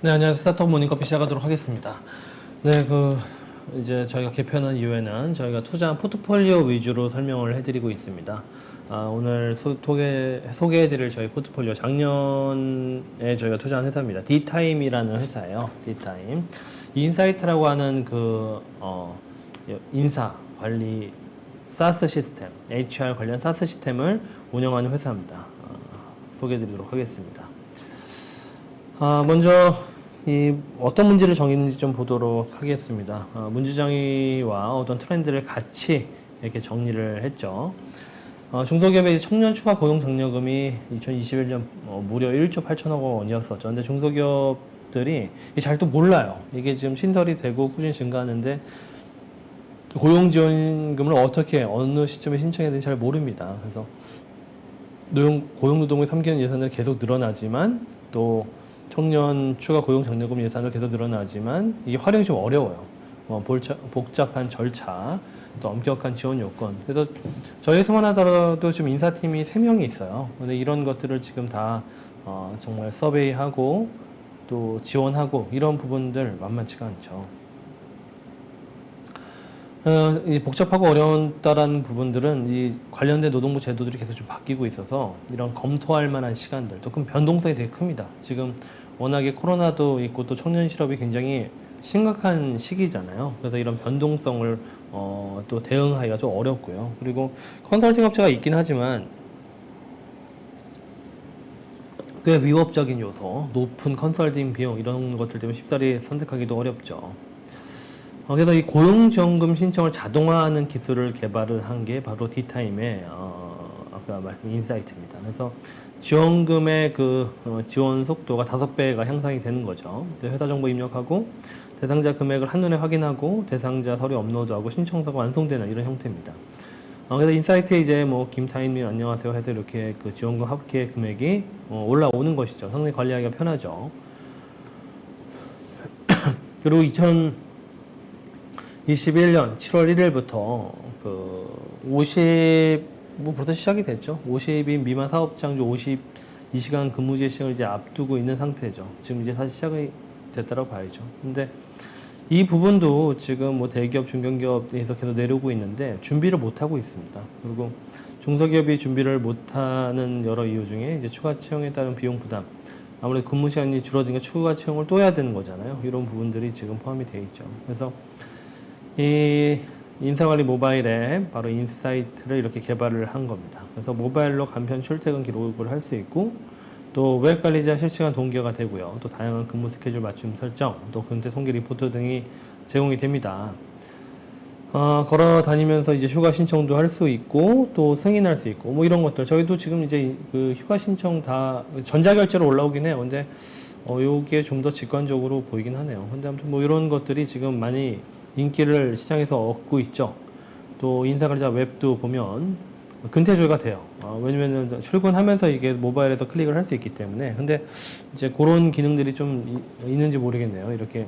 네, 안녕하세요. 스타트업 모닝커피 시작하도록 하겠습니다. 네, 그 이제 저희가 개편한 이후에는 저희가 투자한 포트폴리오 위주로 설명을 해드리고 있습니다. 아, 오늘 소, 소개, 소개해드릴 저희 포트폴리오 작년에 저희가 투자한 회사입니다. D타임이라는 회사예요. D타임. 인사이트라고 하는 그 어, 인사 관리 사스 시스템, HR 관련 사스 시스템을 운영하는 회사입니다. 아, 소개해드리도록 하겠습니다. 아, 먼저 이 어떤 문제를 정의는지 좀 보도록 하겠습니다. 아, 문제 정의와 어떤 트렌드를 같이 이렇게 정리를 했죠. 어, 중소기업의 청년 추가 고용 장려금이 2021년 어, 무려 1조 8천억 원이었었죠. 근데 중소기업들이 잘 또 몰라요. 이게 지금 신설이 되고 꾸준히 증가하는데 고용 지원금을 어떻게 어느 시점에 신청해야 되는지 잘 모릅니다. 그래서 노용, 고용 노동을 삼기는 예산을 계속 늘어나지만 또 청년 추가 고용 장려금 예산을 계속 늘어나지만 이게 활용이 좀 어려워요. 어, 볼차, 복잡한 절차, 또 엄격한 지원 요건. 그래서 저희 회사만 하더라도 지금 인사팀이 세명이 있어요. 근데 이런 것들을 지금 다 어, 정말 서베이하고 또 지원하고 이런 부분들 만만치가 않죠. 어, 이 복잡하고 어려웠다라는 부분들은 이 관련된 노동부 제도들이 계속 좀 바뀌고 있어서 이런 검토할 만한 시간들, 또큰 변동성이 되게 큽니다. 지금 워낙에 코로나도 있고 또 청년 실업이 굉장히 심각한 시기잖아요. 그래서 이런 변동성을 어, 또 대응하기가 좀 어렵고요. 그리고 컨설팅 업체가 있긴 하지만 꽤 위협적인 요소, 높은 컨설팅 비용 이런 것들 때문에 쉽사리 선택하기도 어렵죠. 어, 그래서 이 고용지원금 신청을 자동화하는 기술을 개발을 한 게 바로 D타임의 어, 아까 말씀 인사이트입니다. 그래서 지원금의 그 어, 지원 속도가 다섯 배가 향상이 되는 거죠. 회사 정보 입력하고 대상자 금액을 한눈에 확인하고 대상자 서류 업로드하고 신청서가 완성되는 이런 형태입니다. 어, 그래서 인사이트에 이제 뭐 김타임님 안녕하세요 해서 이렇게 그 지원금 합계 금액이 어, 올라오는 것이죠. 상당히 관리하기가 편하죠. 그리고 2021년 7월 1일부터 그 50, 뭐부터 시작이 됐죠. 50인 미만 사업장 주 52시간 근무 제 시간을 이제 앞두고 있는 상태죠. 지금 이제 사실 시작이 됐다고 봐야죠. 근데 이 부분도 지금 뭐 대기업, 중견기업에서 계속 내려오고 있는데 준비를 못 하고 있습니다. 그리고 중소기업이 준비를 못하는 여러 이유 중에 이제 추가 채용에 따른 비용 부담, 아무래도 근무 시간이 줄어드니까 추가 채용을 또 해야 되는 거잖아요. 이런 부분들이 지금 포함이 되어 있죠. 그래서 이 인사관리 모바일 앱 바로 인사이트를 이렇게 개발을 한 겁니다. 그래서 모바일로 간편 출퇴근 기록을 할 수 있고 또 웹 관리자 실시간 동기화가 되고요. 또 다양한 근무 스케줄 맞춤 설정, 또 근태 통계 리포트 등이 제공이 됩니다. 어, 걸어 다니면서 이제 휴가 신청도 할 수 있고 또 승인할 수 있고 뭐 이런 것들 저희도 지금 이제 그 휴가 신청 다 전자 결제로 올라오긴 해요. 근데 어, 요게 좀 더 직관적으로 보이긴 하네요. 근데 아무튼 뭐 이런 것들이 지금 많이 인기를 시장에서 얻고 있죠. 또 인사관리자 웹도 보면 근태조회가 돼요. 어, 왜냐면 출근하면서 이게 모바일에서 클릭을 할 수 있기 때문에. 근데 이제 그런 기능들이 좀 이- 있는지 모르겠네요. 이렇게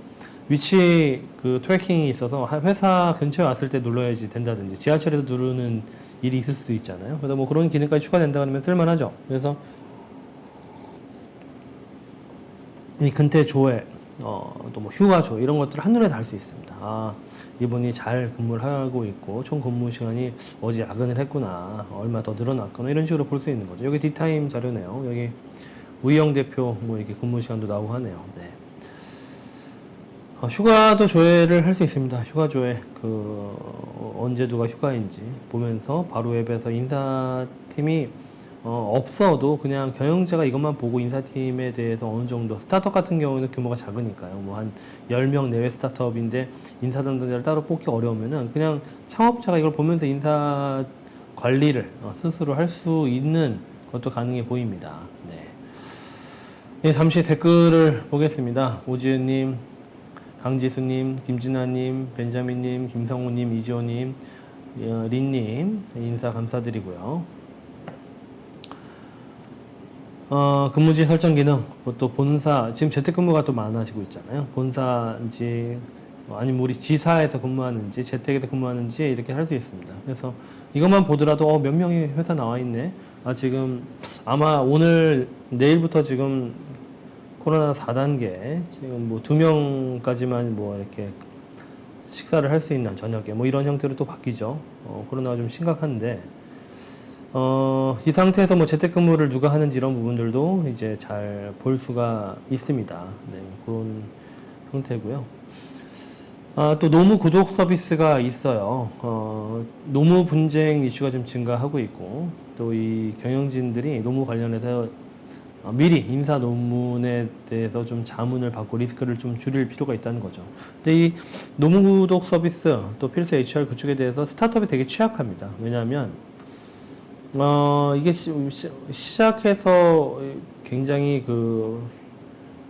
위치 그 트래킹이 있어서 한 회사 근처에 왔을 때 눌러야지 된다든지 지하철에서 누르는 일이 있을 수도 있잖아요. 그래서 뭐 그런 기능까지 추가된다 그러면 쓸만하죠. 그래서 이 근태 조회, 어, 또 뭐 휴가 조 이런 것들을 한눈에 다 알 수 있습니다. 아, 이분이 잘 근무를 하고 있고 총 근무 시간이 어제 야근을 했구나, 얼마 더 늘어났거나 이런 식으로 볼 수 있는 거죠. 여기 디타임 자료네요. 여기 우영 대표 뭐 이렇게 근무 시간도 나오고 하네요. 네. 어, 휴가도 조회를 할 수 있습니다. 휴가 조회 그 어, 언제 누가 휴가인지 보면서 바로 앱에서 인사팀이 어, 없어도 그냥 경영자가 이것만 보고 인사팀에 대해서 어느 정도 스타트업 같은 경우는 규모가 작으니까요. 뭐한 10명 내외 스타트업인데 인사 담당자를 따로 뽑기 어려우면은 그냥 창업자가 이걸 보면서 인사 관리를 어, 스스로 할 수 있는 것도 가능해 보입니다. 네. 네, 잠시 댓글을 보겠습니다. 오지은님, 강지수님, 김진아님, 벤자민님, 김성우님, 이지호님, 어, 린님 인사 감사드리고요. 어, 근무지 설정 기능, 뭐또 본사, 지금 재택근무가 또 많아지고 있잖아요. 본사인지, 뭐 아니면 우리 지사에서 근무하는지, 재택에서 근무하는지 이렇게 할 수 있습니다. 그래서 이것만 보더라도 어, 몇 명이 회사 나와 있네. 아, 지금 아마 오늘, 내일부터 지금 코로나 4단계 지금 뭐 두 명까지만 뭐 이렇게 식사를 할 수 있는 저녁에 뭐 이런 형태로 또 바뀌죠. 어, 코로나가 좀 심각한데 어, 이 상태에서 뭐 재택근무를 누가 하는지 이런 부분들도 이제 잘 볼 수가 있습니다. 네, 그런 형태고요. 아, 또 노무 구독 서비스가 있어요. 어, 노무 분쟁 이슈가 좀 증가하고 있고 또 이 경영진들이 노무 관련해서 어, 미리 인사 논문에 대해서 좀 자문을 받고 리스크를 좀 줄일 필요가 있다는 거죠. 근데 이 노무 구독 서비스 또 필수 HR 그쪽에 대해서 스타트업이 되게 취약합니다. 왜냐하면 어, 이게 시, 작 해서 굉장히 그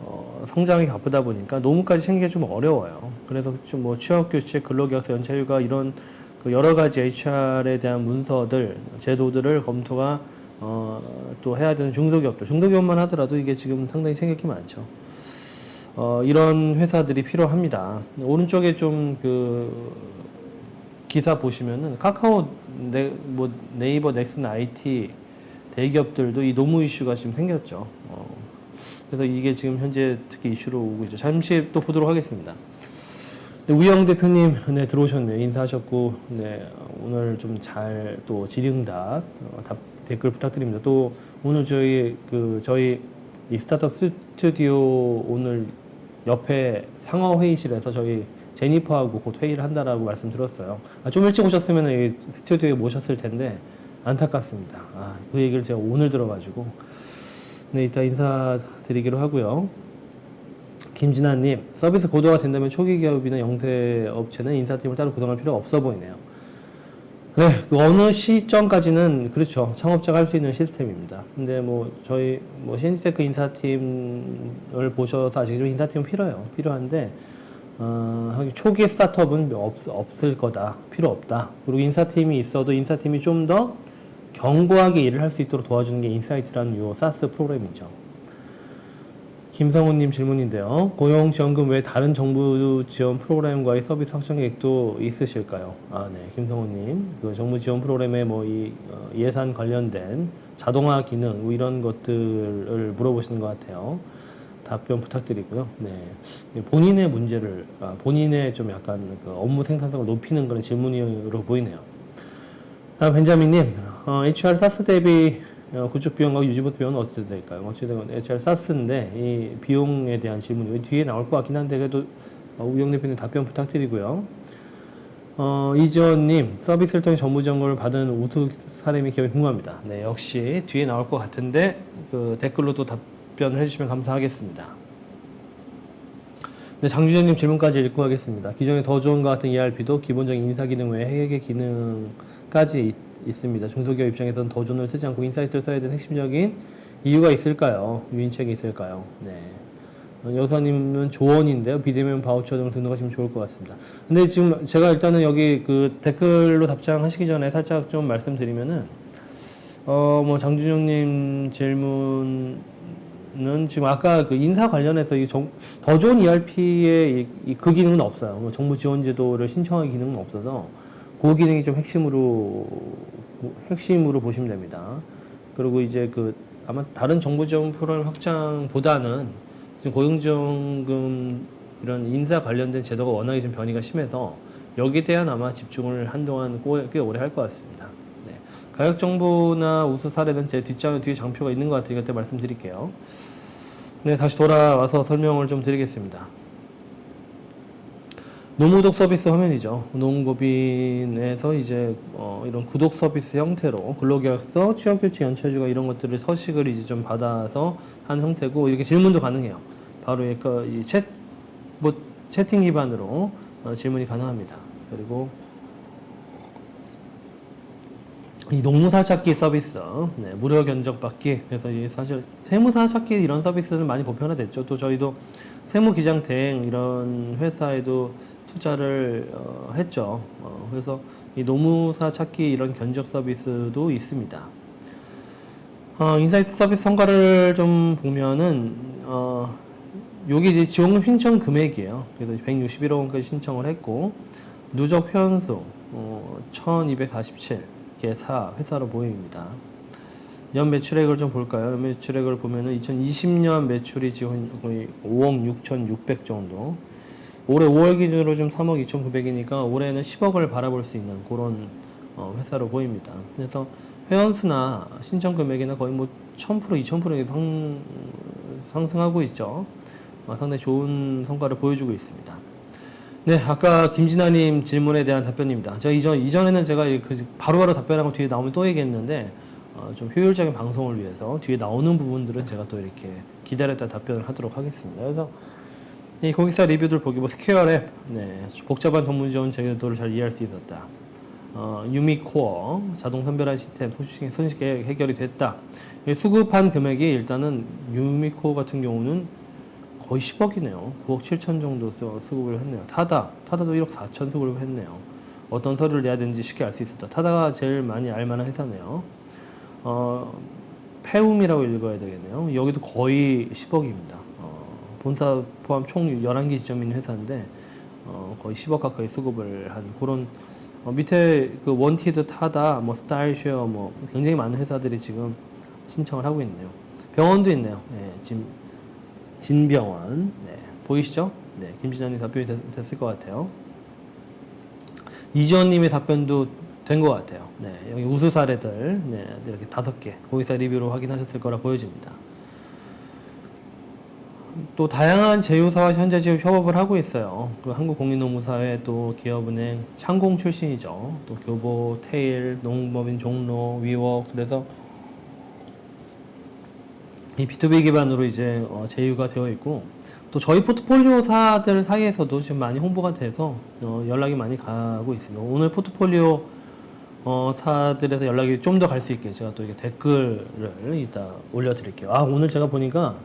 어, 성장이 바쁘다 보니까 노무까지 생기기 좀 어려워요. 그래서 좀 뭐 취업 교체, 근로계약서 연차휴가 이런 그 여러 가지 HR에 대한 문서들, 제도들을 검토가 어, 또 해야 되는 중소기업들, 중소기업만 하더라도 이게 지금 상당히 생각이 많죠. 어, 이런 회사들이 필요합니다. 오른쪽에 좀 그 기사 보시면은 카카오, 네, 뭐 네이버, 넥슨, IT 대기업들도 이 노무 이슈가 지금 생겼죠. 어, 그래서 이게 지금 현재 특히 이슈로 오고 있죠. 잠시 또 보도록 하겠습니다. 네, 우영 대표님 네, 들어오셨네요. 인사하셨고 네, 오늘 좀 잘 또 질의응답 어, 답, 댓글 부탁드립니다. 또 오늘 저희 그 저희 이 스타트업 스튜디오 오늘 옆에 상어 회의실에서 저희 제니퍼하고 곧 회의를 한다라고 말씀드렸어요. 아, 좀 일찍 오셨으면 이 스튜디오에 모셨을 텐데 안타깝습니다. 아, 그 얘기를 제가 오늘 들어가지고 네, 이따 인사드리기로 하고요. 김진아님, 서비스 고도가 된다면 초기 기업이나 영세 업체는 인사팀을 따로 구성할 필요가 없어 보이네요. 네, 그 어느 시점까지는 그렇죠. 창업자가 할 수 있는 시스템입니다. 근데 뭐 저희 뭐 신테크 인사팀을 보셔서 아시겠지만 인사팀은 필요해요. 필요한데 어, 초기 스타트업은 없, 없을 거다. 필요 없다. 그리고 인사팀이 있어도 인사팀이 좀 더 견고하게 일을 할 수 있도록 도와주는 게 인사이트라는 요 사스 프로그램이죠. 김성훈님 질문인데요. 고용지원금 외 다른 정부 지원 프로그램과의 서비스 확장 계획도 있으실까요? 아, 네, 김성훈님. 그 정부 지원 프로그램에 뭐이 예산 관련된 자동화 기능 뭐 이런 것들을 물어보시는 것 같아요. 답변 부탁드리고요. 네, 본인의 문제를 아, 본인의 좀 약간 그 업무 생산성을 높이는 그런 질문으로 보이네요. 아, 벤자민님, 어, HR 사스 대비 어, 구축 비용과 유지보수 비용은 어떻게 될까요? 어찌되건 HR 사스인데 이 비용에 대한 질문이 뒤에 나올 것 같긴 한데 그래도 어, 우영 대표님 답변 부탁드리고요. 어, 이지원님 서비스를 통해 정부 지원을 받은 우수 사례미 기업이 궁금합니다. 네, 역시 뒤에 나올 것 같은데 그 댓글로 또 답 변을 해주시면 감사하겠습니다. 네, 장주재님 질문까지 읽고 가겠습니다. 기존에 더 좋은 것 같은 ERP도 기본적인 인사 기능 외에 회계 기능까지 있, 있습니다. 중소기업 입장에서는 더 좋은을 쓰지 않고 인사이트를 써야 되는 핵심적인 이유가 있을까요? 유인책이 있을까요? 네. 어, 여사님은 조언인데요. 비대면 바우처 등을 등록하시면 좋을 것 같습니다. 근데 지금 제가 일단은 여기 그 댓글로 답장하시기 전에 살짝 좀 말씀드리면은 어 뭐 장준영님 질문 은 지금 아까 그 인사 관련해서 이 정, 더 좋은 ERP의 이, 이, 그 기능은 없어요. 뭐 정부 지원 제도를 신청할 기능은 없어서 그 기능이 좀 핵심으로 핵심으로 보시면 됩니다. 그리고 이제 그 아마 다른 정부 지원 프로그램 확장보다는 지금 고용지원금 이런 인사 관련된 제도가 워낙에 좀 변이가 심해서 여기에 대한 아마 집중을 한동안 꽤 오래 할 것 같습니다. 네. 가격 정보나 우수 사례는 제 뒷장 뒤에 장표가 있는 것 같으니까 그때 말씀드릴게요. 네, 다시 돌아와서 설명을 좀 드리겠습니다. 노무독 서비스 화면이죠. 농법인에서 이제 어, 이런 구독 서비스 형태로 근로계약서, 취업규칙, 연체휴가 이런 것들을 서식을 이제 좀 받아서 한 형태고 이렇게 질문도 가능해요. 바로 그러니까 이 챗, 뭐 채팅 기반으로 어, 질문이 가능합니다. 그리고 이 농무사 찾기 서비스, 네, 무료 견적 받기. 그래서 이 사실 세무사 찾기 이런 서비스는 많이 보편화됐죠. 또 저희도 세무기장 대행 이런 회사에도 투자를 어, 했죠. 어, 그래서 이 노무사 찾기 이런 견적 서비스도 있습니다. 어, 인사이트 서비스 성과를 좀 보면은 어, 여기 이제 지원금 신청 금액이에요. 그래서 161억 원까지 신청을 했고 누적 회원수 어, 1,247 개사 회사로 보입니다. 연 매출액을 좀 볼까요? 연 매출액을 보면은 2020년 매출이 지금 거의 5억 6,600 정도. 올해 5월 기준으로 좀 3억 2,900이니까 올해는 10억을 바라볼 수 있는 그런 어, 회사로 보입니다. 그래서 회원수나 신청 금액이나 거의 뭐 1000% 2000% 상, 상승하고 있죠. 어, 상당히 좋은 성과를 보여주고 있습니다. 네, 아까 김진아님 질문에 대한 답변입니다. 제가 이전 이전에는 제가 이그 바로바로 답변하고 뒤에 나오면 또 얘기했는데 어, 좀 효율적인 방송을 위해서 뒤에 나오는 부분들은 제가 또 이렇게 기다렸다 답변을 하도록 하겠습니다. 그래서 이 고객사 리뷰들 보기 뭐 스퀘어 랩, 네, 복잡한 전문 지원 제도를 잘 이해할 수 있었다. 어, 유미 코어 자동 선별한 시스템 손쉽게 해결이 됐다. 이 수급한 금액이 일단은 유미 코어 같은 경우는 거의 10억이네요. 9억 7천 정도 수- 수급을 했네요. 타다, 타다도 1억 4천 수급을 했네요. 어떤 서류를 내야 되는지 쉽게 알 수 있었다. 타다가 제일 많이 알만한 회사네요. 어, 페움이라고 읽어야 되겠네요. 여기도 거의 10억입니다. 어, 본사 포함 총 11개 지점 있는 회사인데 어, 거의 10억 가까이 수급을 한 그런 어, 밑에 그 원티드 타다, 뭐 스타일쉐어, 뭐 굉장히 많은 회사들이 지금 신청을 하고 있네요. 병원도 있네요. 네, 진, 진병원. 네, 보이시죠? 네, 김지장님 답변이 됐, 됐을 것 같아요. 이지원님의 답변도 된 것 같아요. 네, 여기 우수 사례들 네, 이렇게 다섯 개 고객사 리뷰로 확인하셨을 거라 보여집니다. 또 다양한 제휴사와 현재 지금 협업을 하고 있어요. 그 한국공인노무사회 또 기업은행 창공 출신이죠. 또 교보, 테일, 농법인 종로, 위워 그래서 이 B2B 기반으로 이제 어, 제휴가 되어 있고 또 저희 포트폴리오사들 사이에서도 지금 많이 홍보가 돼서 어, 연락이 많이 가고 있습니다. 오늘 포트폴리오 어, 사들에서 연락이 좀 더 갈 수 있게 제가 또 이게 댓글을 이따 올려드릴게요. 아 오늘 제가 보니까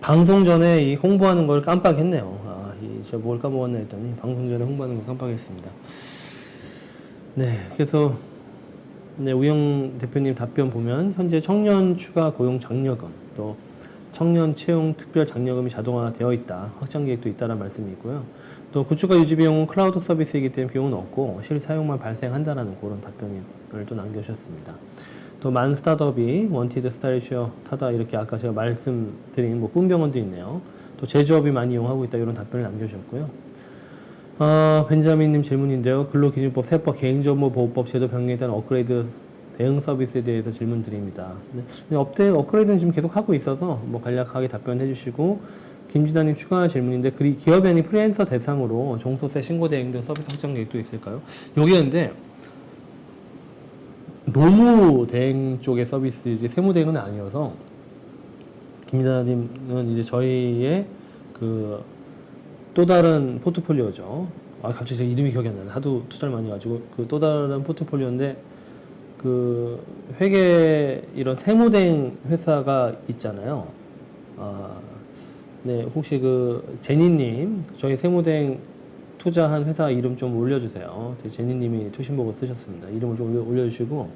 방송 전에 이 홍보하는 걸 깜빡했네요. 아, 저뭘 까먹었나 했더니 방송 전에 홍보하는 걸 깜빡했습니다. 네, 그래서 네, 우영 대표님 답변 보면 현재 청년 추가 고용 장려금 또 청년 채용 특별 장려금이 자동화되어 있다. 확장 계획도 있다는 말씀이 있고요. 또 구축과 유지 비용은 클라우드 서비스이기 때문에 비용은 없고 실 사용만 발생한다라는 그런 답변을 또 남겨주셨습니다. 또 만 스타트업이 원티드 스타일쉐어 타다 이렇게 아까 제가 말씀드린 뭐 뿜병원도 있네요. 또 제조업이 많이 이용하고 있다 이런 답변을 남겨주셨고요. 어, 벤자민님 질문인데요. 근로기준법, 세법, 개인정보보호법 제도 변경에 대한 업그레이드 대응 서비스에 대해서 질문 드립니다. 네. 근데 업데 업그레이드는 지금 계속 하고 있어서 뭐 간략하게 답변해 주시고 김진아님 추가 질문인데 그 기업이 아닌 프리랜서 대상으로 종소세 신고 대행 등 서비스 확장 계획도 있을까요? 여기 근데 노무 대행 쪽의 서비스이지 세무 대행은 아니어서 김진아님은 이제 저희의 그 또 다른 포트폴리오죠. 아 갑자기 제 이름이 기억이 안 나네. 하도 투자를 많이 해가지고 그 또 다른 포트폴리오인데 그 회계 이런 세무대행 회사가 있잖아요. 아, 네 혹시 그 제니님 저희 세무대행 투자한 회사 이름 좀 올려주세요. 제 제니님이 투신보고 쓰셨습니다. 이름을 좀 올려, 올려주시고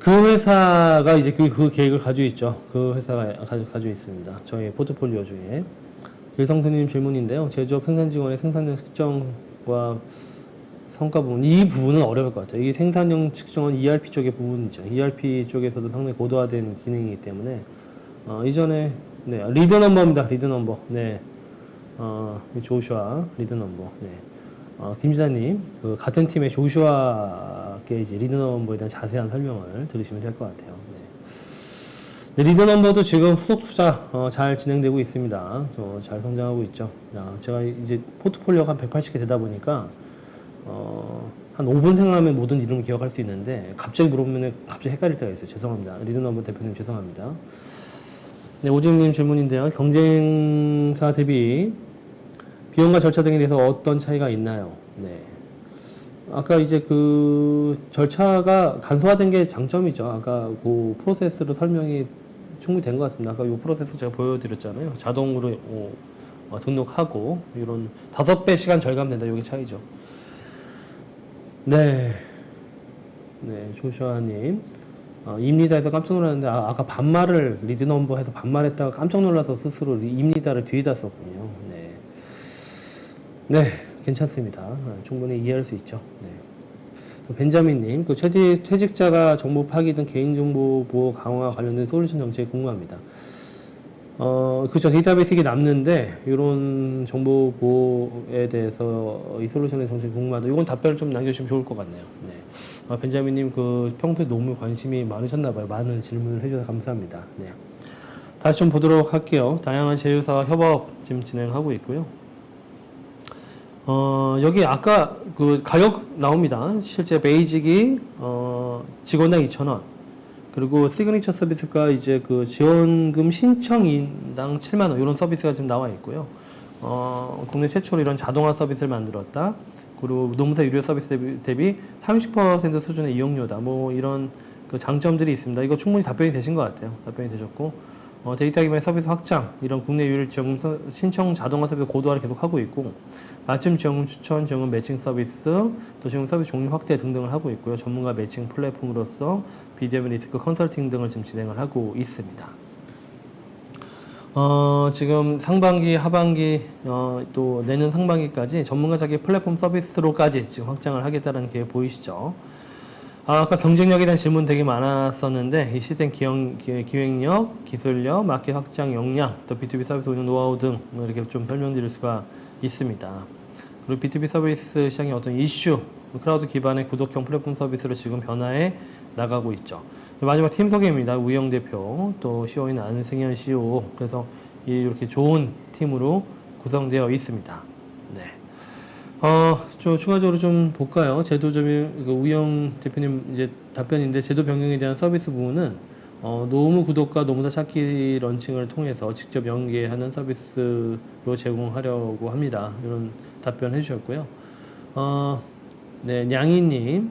그 회사가 이제 그, 그 계획을 가지고 있죠. 그 회사가 가지고, 가지고 있습니다. 저희 포트폴리오 중에. 일성선님 질문인데요. 제조업 생산 직원의 생산량 측정과 성과 부분 이 부분은 어려울 것 같아요. 이게 생산형 측정은 ERP 쪽의 부분이죠. ERP 쪽에서도 상당히 고도화된 기능이기 때문에 어, 이전에 네 리드 넘버입니다. 리드 넘버 네 어, 조슈아 리드 넘버 네 어, 김지사님 그 같은 팀의 조슈아께 이제 리드 넘버에 대한 자세한 설명을 들으시면 될 것 같아요. 네. 네, 리드 넘버도 지금 후속 투자 어, 잘 진행되고 있습니다. 어, 잘 성장하고 있죠. 아, 제가 이제 포트폴리오가 한 180개 되다 보니까 어, 한 5분 생각하면 모든 이름을 기억할 수 있는데 갑자기 물어보면 갑자기 헷갈릴 때가 있어요. 죄송합니다. 리드 넘버 대표님 죄송합니다. 네, 오진님 질문인데요. 경쟁사 대비 비용과 절차 등에 대해서 어떤 차이가 있나요? 네. 아까 이제 그 절차가 간소화된 게 장점이죠. 아까 그 프로세스로 설명이 충분히 된 것 같습니다. 아까 이 프로세스 제가 보여드렸잖아요. 자동으로 어, 어, 등록하고 이런 다섯 배 시간 절감된다. 이게 차이죠. 네, 네 조슈아님 어, 입니다에서 깜짝 놀랐는데 아, 아까 반말을 리드 넘버 해서 반말했다가 깜짝 놀라서 스스로 입니다를 뒤에다 썼군요. 네, 네 괜찮습니다. 어, 충분히 이해할 수 있죠. 네. 또 벤자민님, 그 퇴직, 퇴직자가 정보 파기 등 개인정보 보호 강화 관련된 솔루션 정책이 궁금합니다. 어, 그죠. 데이터베이스 이게 남는데, 이런 정보 보호에 대해서 이 솔루션의 정책이 궁금하다. 이건 답변을 좀 남겨주시면 좋을 것 같네요. 네. 아, 벤자민님, 그 평소에 너무 관심이 많으셨나봐요. 많은 질문을 해주셔서 감사합니다. 네. 다시 좀 보도록 할게요. 다양한 제휴사와 협업 지금 진행하고 있고요. 어, 여기 아까 그 가격 나옵니다. 실제 베이직이 어, 직원당 2,000원. 그리고 시그니처 서비스가 이제 그 지원금 신청인당 7만 원 이런 서비스가 지금 나와 있고요. 어, 국내 최초로 이런 자동화 서비스를 만들었다. 그리고 노무사 유료 서비스 대비, 대비 30% 수준의 이용료다. 뭐 이런 그 장점들이 있습니다. 이거 충분히 답변이 되신 것 같아요. 답변이 되셨고 어, 데이터 기반의 서비스 확장 이런 국내 유일 지원금 서- 신청 자동화 서비스 고도화를 계속 하고 있고 맞춤 지원금 추천, 지원금 매칭 서비스, 또 지원금 서비스 종류 확대 등등을 하고 있고요. 전문가 매칭 플랫폼으로서 비대면 리스크 컨설팅 등을 지금 진행을 하고 있습니다. 어, 지금 상반기, 하반기, 어, 또 내년 상반기까지 전문가 자기 플랫폼 서비스로까지 지금 확장을 하겠다는 계획 보이시죠? 아, 아까 경쟁력에 대한 질문 되게 많았었는데 이 시스템 기형, 기- 기획력, 기술력, 마켓 확장 역량, 또 B2B 서비스 운영 노하우 등 이렇게 좀 설명드릴 수가 있습니다. 그리고 B2B 서비스 시장의 어떤 이슈, 클라우드 기반의 구독형 플랫폼 서비스로 지금 변화해 나가고 있죠. 마지막 팀 소개입니다. 우영 대표, 또 CEO인 안승현 CEO. 그래서 이 이렇게 좋은 팀으로 구성되어 있습니다. 네. 어, 저 추가적으로 좀 볼까요? 제도점이 그 우영 대표님 이제 답변인데 제도 변경에 대한 서비스 부분은 어, 노무 구독과 노무사 찾기 런칭을 통해서 직접 연계하는 서비스로 제공하려고 합니다. 이런 답변 해주셨고요. 어, 네, 냥이님.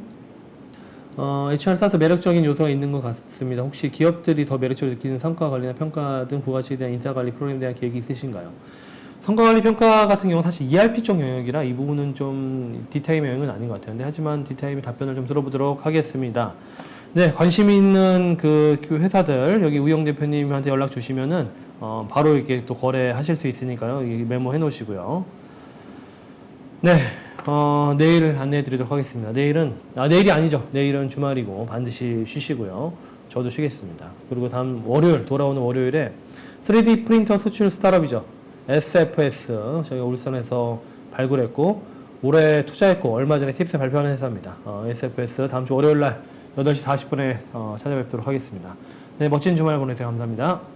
어, HR 사서 매력적인 요소가 있는 것 같습니다. 혹시 기업들이 더 매력적으로 느끼는 성과 관리나 평가 등 부가치에 대한 인사 관리 프로그램에 대한 계획이 있으신가요? 성과 관리 평가 같은 경우는 사실 ERP 쪽 영역이라 이 부분은 좀 디타임의 영역은 아닌 것 같아요. 하지만 디타임의 답변을 좀 들어보도록 하겠습니다. 네, 관심 있는 그, 그 회사들 여기 우영 대표님한테 연락 주시면은 어, 바로 이렇게 또 거래하실 수 있으니까요. 메모해 놓으시고요. 네, 어, 내일 안내해 드리도록 하겠습니다. 내일은, 아, 내일이 아니죠. 내일은 주말이고 반드시 쉬시고요. 저도 쉬겠습니다. 그리고 다음 월요일, 돌아오는 월요일에 3D 프린터 수출 스타트업이죠. SFS, 저희가 울산에서 발굴했고, 올해 투자했고, 얼마 전에 팁스 발표하는 회사입니다. 어, SFS 다음 주 월요일 날 8시 40분에 어, 찾아뵙도록 하겠습니다. 네, 멋진 주말 보내세요. 감사합니다.